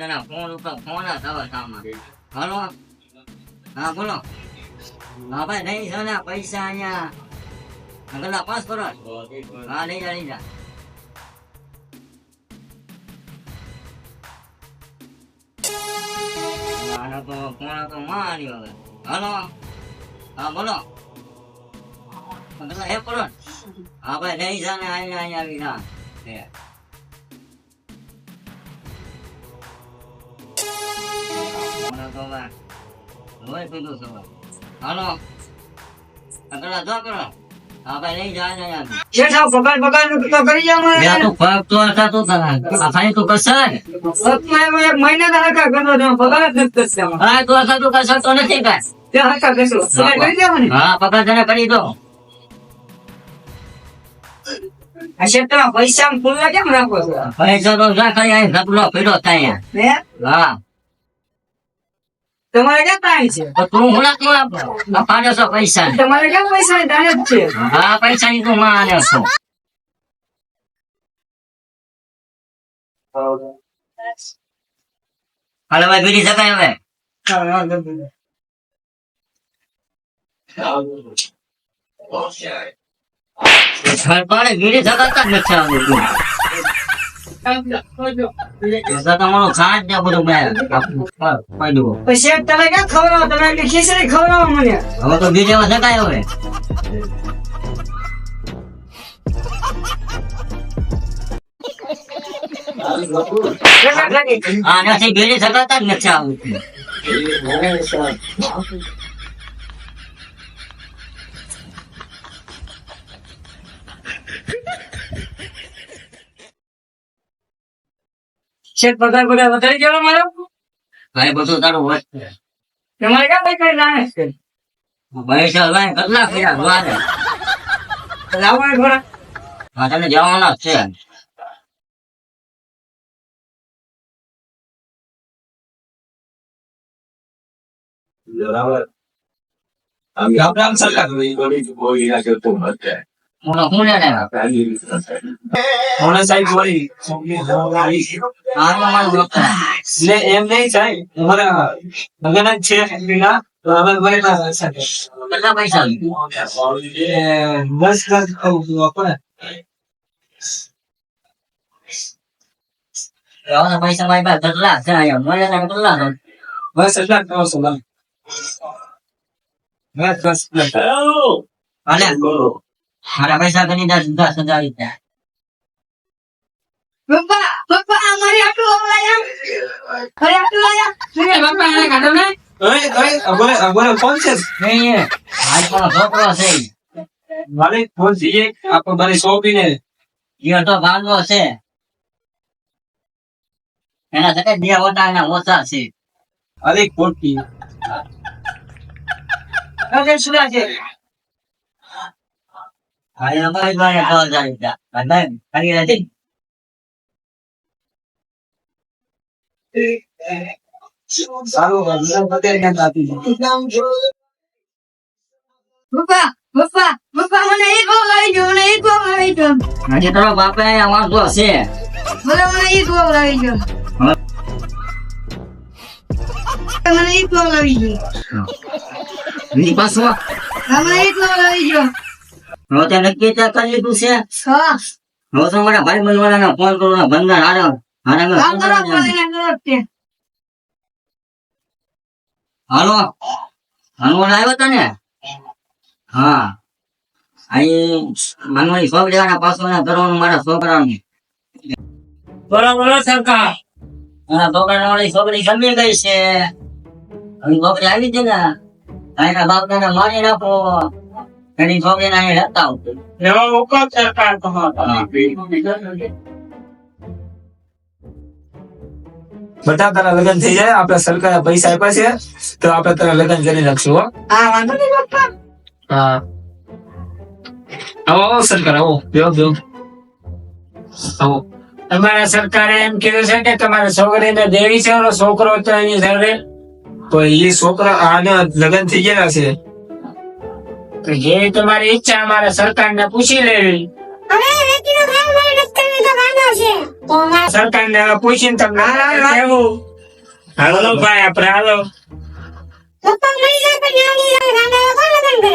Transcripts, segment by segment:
જણા ફોન ઉપર ફોન જ આવે હાલો? હા, બોલો. હા ભાઈ નહીં છે ને પૈસા અહીંયા આગળના પાસ કરો હા, લઈ જા લઈ જા. તો માર્યો હવે. હાલો? હા, બોલો. એક કરોડ હા, ભાઈ, નહીં છે ને અહીંયા અહીંયા આવી ના હવે લોહી પીધું હવે. હાલો આગળ જો કરો હા ભાઈ લઈ જા જા શેઠ આ નું તો કરી જાવ બે તું ફરક તો હતા તું આ ભાઈ તું કરશે ને એક મહિને જ કરશે. હા તું હતા તું કરશે તો નથી કાંઈ. તે હરખા કરશો. પગાર કરી દેવો ને? હા પગાર તને કરી દો આ શેઠ તમે પૈસા કેમ રાખો છો પૈસા તો રાખાય પીડ્યો ત્યાં હે? તમારે ક્યાં તાણ છે? તું હું ના તું આપો પાંચસો પૈસા. તમારે ક્યાં પૈસા ની જ છે. હા પૈસા ની તું માને છો. હાલો ભાઈ બીડી શકાય હવે. ઘર પાડે ગીરી શકાતા જ નથી આવતું આનાથી બીડી શકાતા જ નથી આવતું શેઠ પગાર પગાર વધારી ગયો મારો ભાઈ બધું તારું છે. તમારે ક્યાં ભાઈ કઈ લાવે છે? પૈસા ભાઈ કેટલા ફેરા દ્વારે. લાવો ને થોડા. હા તમે જવાના છે. રામ રામ સરકાર બોલી નાખ્યો તો મોના સાહેબ બોલી આનો મારો દોસ્ત એટલે એમ નહીં સાહેબ અમારા લગ્ન જ છે પૈસા કહું મારી પાસે કેટલા છે અહીંયા મને તો કેટલા છે બસ એટલા જ કહો છો તમે બસ બસ બસ અને મારા પૈસા ગણી દસ દસ હજાર રૂપિયા પપ્પા પપ્પા આ આટલું અવલાયા અરે આટલું લાયા નહીં પપ્પા એને કાઢો ને અરે અરે અગોરે અગોરે ફોન છે નહીં આજ પણ છોકરો છે મારે ફોન છે આપણે મારી સોંપીને. તો ભાંગો છે. એના સાથે બે ઓટા એના ઓછા છે. અરે ખોટી. અરે સુરા છે હા એ અમારી પાસે દસ હજાર રૂપિયા અને ખાલી નથી સારું અત્યારે ક્યાં આપી દીધું પપ્પા પપ્પા પપ્પા મને એક ગોળ આવી ગયો મને એક ગોળ આવી ગયો હજી તારો બાપે અહીંયા વાંધો છે મને મને એક ગોળ આવી ગયો મને એક ગોળ આવી ગયો બીજી પાછું હા, મને એક ગોળ આવી ગયો તે નક્કી ત્યાં કરી લીધું છે? હા તો મારા ભાઈ બનવાના ફોન કરું ને બંધન હારે હારે તે હાલો? હનુમાન આવ્યો હતો ને? હા. અહીં મનવાની શોખ લેવાના પાછો ને કરવાનું મારા છોકરાને. બરાબર સરકાર. મારા છોકરા વાળી છોકરી ગમી ગઈ છે. હવે છોકરી આવી છે ને. એના બાપ ને મારી નાખો. એની છોકરીને ના રહેતા આવતું એવા હુકમ સરકાર તમારો બધા તારા લગ્ન થઈ જાય આપડે સરકારે પૈસા આપ્યા છે તો આપડે તારા લગ્ન કરી નાખશું હો. હા વાંધો નહીં પપ્પા હા. આવો આવો સરકાર આવો. બેહો બેહો. આવો. તમારા સરકારે એમ કીધું છે કે તમારા છોકરીને દેવી છે છોકરો હતો એની સાથે. તો એ છોકરા આને લગ્ન થઈ ગયા છે. તો જે તમારી ઈચ્છા અમારા સરકારને પૂછી લેવી સરકારને હવે પૂછીને તમને કહેવું હાલો ભાઈ આપણે હાલો પપ્પા લઈ જાય કે ન્યાની જાય ગાંડા કોણ લગન કરે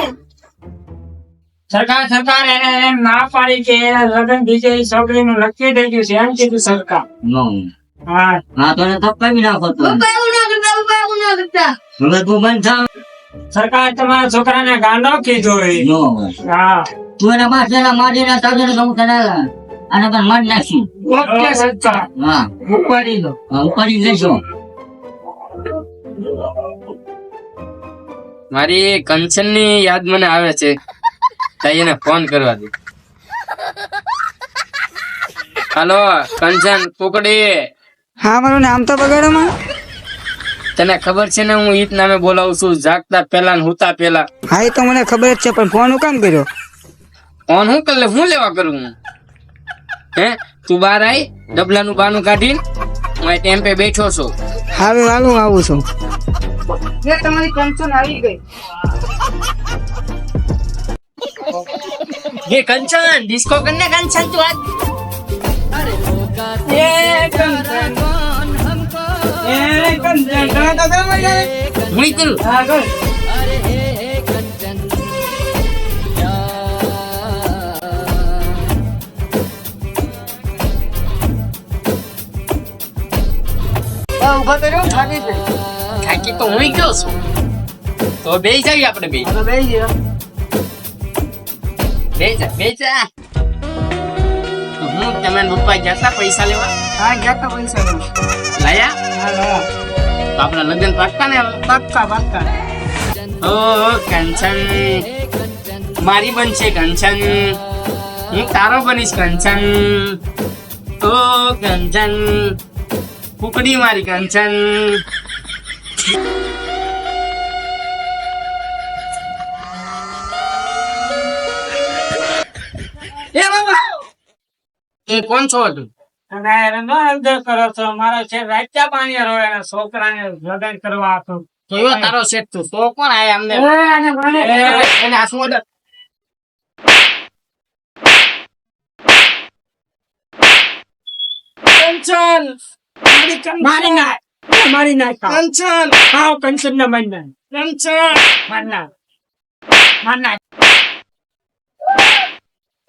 સરકાર સરકાર એને એમ ના પાડી કે એને લગ્ન બીજે છોકરીનું નક્કી થઈ ગયું છે એમ કીધું સરકાર નો હા હા તો એને થપ્પાવી નાખો તો પપ્પા એવું ના કરતા પપ્પા એવું ના કરતા હવે તું બંધ થાવ સરકાર તમારા છોકરાને ગાંડો કીધો. નો હા. તું એના બાસ એના તાજો ને કહું તને અને પણ મારી નાખી. ઓકે સચ્ચા હા. ઉપાડી લો હા, ઉપાડી લેજો. મારી કંચનની યાદ મને આવે છે. તાઈ એને ફોન કરવા દે. હાલો કંચન પોકડી હા મારું નામ તો બગાડો માં. તને ખબર છે ને હું ઈત નામે બોલાવું છું? જાગતા પેલા ને હુતા પેલા હા એ તો મને ખબર જ છે પણ ફોન હું કામ કર્યો? ફોન હું કરે હું લેવા કરું હું? હે? તું બહાર આઈ ડબલાનું બાનું કાઢીને હું અહીં ટેમ્પે બેઠો છું. હારું હાલું આવું છું. જે તમારી કંચન આવી ગઈ. હે કંચન ડિસ્કો કરને કંચન તું આજ. એ કંચન. એ કંચન તમે તો. હું ઈ હા કર હા ઊભા કર્યો થાકી છે થાકી તો હું ગયો છું તો બે જઈએ આપણે બે હવે બેસી બે જા બે જા હું તમે પપ્પા જતા પૈસા લેવા હા ગયા તો પૈસા લેવા લાયા આપણા લગ્ન પાક્કા ને? પાક્કા પાક્કા. ઓ કંચન. મારી બનશે કંચન. હું તારો બનીશ કંચન. ઓ કંચન. કુકડી મારી કંચન. એ કોણ છો તું? કરો છો મારો છે રાચા પાણી રોય અને છોકરાને લગ્ન કરવા હતો. તો તારો શેઠ તું તો કોણ આયા અમને એ આને મને એ, એને હાથમાં ઓર્ડર. કંચન! મારી કંચન! મારી નાખ. મારી નાખ કંચન! હાવ કંચન ને મારી નાખ. કંચન! મારી નાખ. મારી નાખ.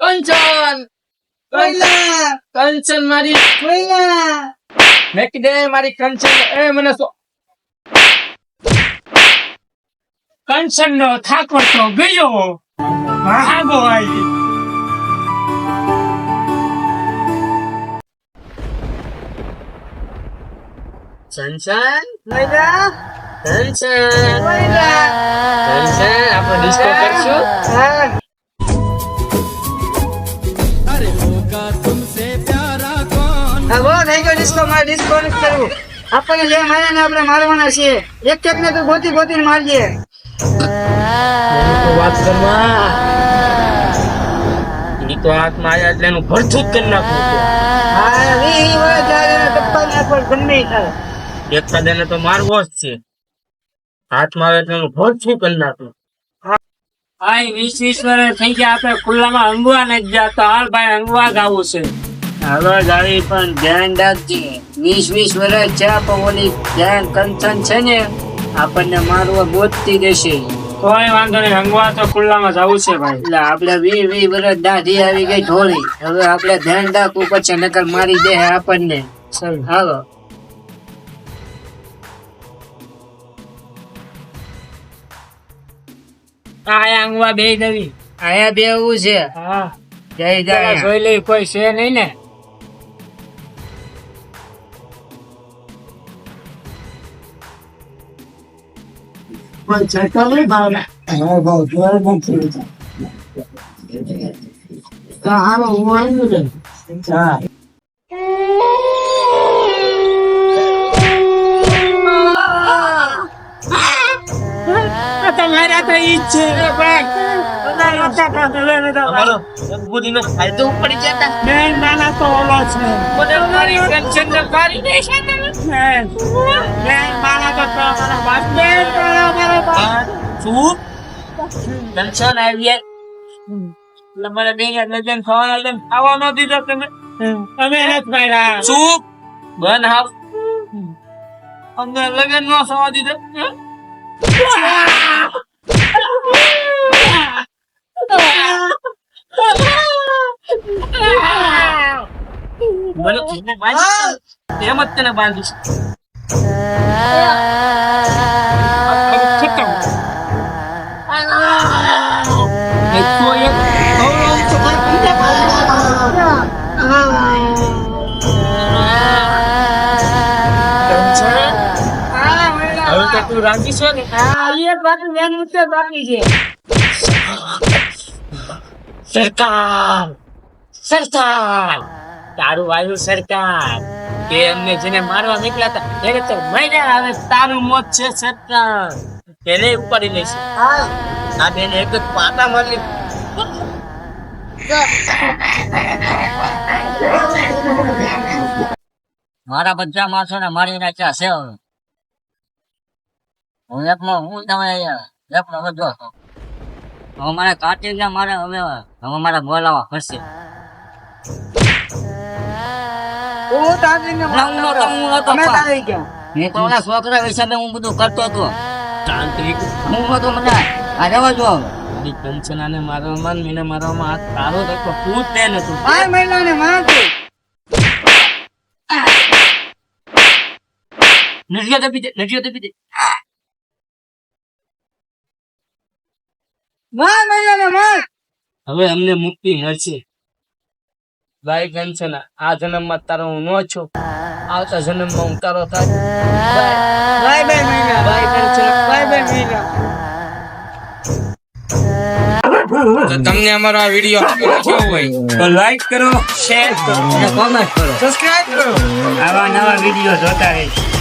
કંચન! કંચન મારી. મેં કીધે મારી કંચન એ મને કંચન નો ઠાકોર તો ગયો. ભાગો આવી કંચન કંચન કંચન આપણે ડિસ્કો કરશું? હા. ડિસ્કો મારે ડિસ્કો કરવું. આપણને જે માર્યા ને આપણે મારવાના છીએ. એક એક ને તો ગોતી ગોતીને મારજે એની તો વાત કરવા. તો હાથ માર્યા એટલે એનું ભરથું જ કરી નાખવું. હા વી ત્યારે ટપ્પા ગમે થાય. એકાદાને તો મારવો જ છે. હાથમાં આવે એટલે એનું ભરથું કરી નાખવું. ભાઈ વીસ વીસ વર્ષ થઈ ગયા આપણે ખુલ્લામાં અંગવા નથી જતા હાલ ભાઈ અંગવા ગાવું છે. હવે જાવી પણ ધ્યાન રાખજે. વીસ વીસ વર્ષ છે પણ ઓલી ધ્યાન કંચન છે ને આપણને મારવા બોતતી દેશે કોઈ વાંધો નહીં અંગવા તો ખુલ્લામાં જવું છે ભાઈ. એટલે આપણે વી વી વર્ષ દાઢી આવી ગઈ ઢોળી. હવે આપણે ધ્યાન રાખવું પછી નકર મારી દે આપણને. ચાલ. હાલો. આયા અંગવા બે દેવી. આયા બેવું છે. હા. જય જય. જોઈ લઈ કોઈ છે નહીં ને? તમારા તો ઈ જ છે ભાઈ બુદ્ધિનો ફાયદો પડી જતા. બેન નાના તો ઓલો છે. મને મારી ટેન્શન ને મારી દેશે ને બેન બેન નાના તો તમારા બાપ બાપ શું ટેન્શન આવી એટલે મને બેન લગ્ન થવાના લગ્ન ખાવા ન દીધો તમે અમે નથી માર્યા શું? બન હાવ. અમને લગન નો સવા દીધો. મને એમ જ તને બાંધીશ ખતમ હવે તો તું રાજી છે ને? સરકાર! સરકાર! તારું વાયુ સરકાર. કે એમને જેને મારવા નીકળ્યા હતા એને તો મર્યા હવે તારું મોત છે સરકાર. એને ઉપાડી લઈશ આ બેને એક જ પાટા મારી મારા બધા માણસો ને મારી નાખ્યા છે હવે. હું એકમાં હું તમે એકમાં છો. હવે મારે કાટી ગયા મારે હવે હવે મારે બોલાવા પડશે. હું. તારી છોકરા હિસાબે બધું કરતો હતો. તાંત્રિક. મને આ રેવા જો હવે. કંચનાને મારવામાં ને મારવામાં હાથ તારો તો પૂત તે નતું આ મહિલાને મારજો. નજિયા દબી દે નજિયા દબી દે માર મહિલાને માર હવે અમને મુક્તિ મળશે. ભાઈ કંચના આ જન્મમાં તારો હું નો છું. આવતા જન્મમાં હું તારો થાય બાય બાય મહિલા ભાઈ કંચના બાય બાય મહિલા તો તમને અમારો આ વીડિયો કેવો હોય તો લાઈક કરો શેર કરો અને comment કરો. સબસ્ક્રાઇબ કરો. આવા નવા વીડિયો જોતા રહીશ.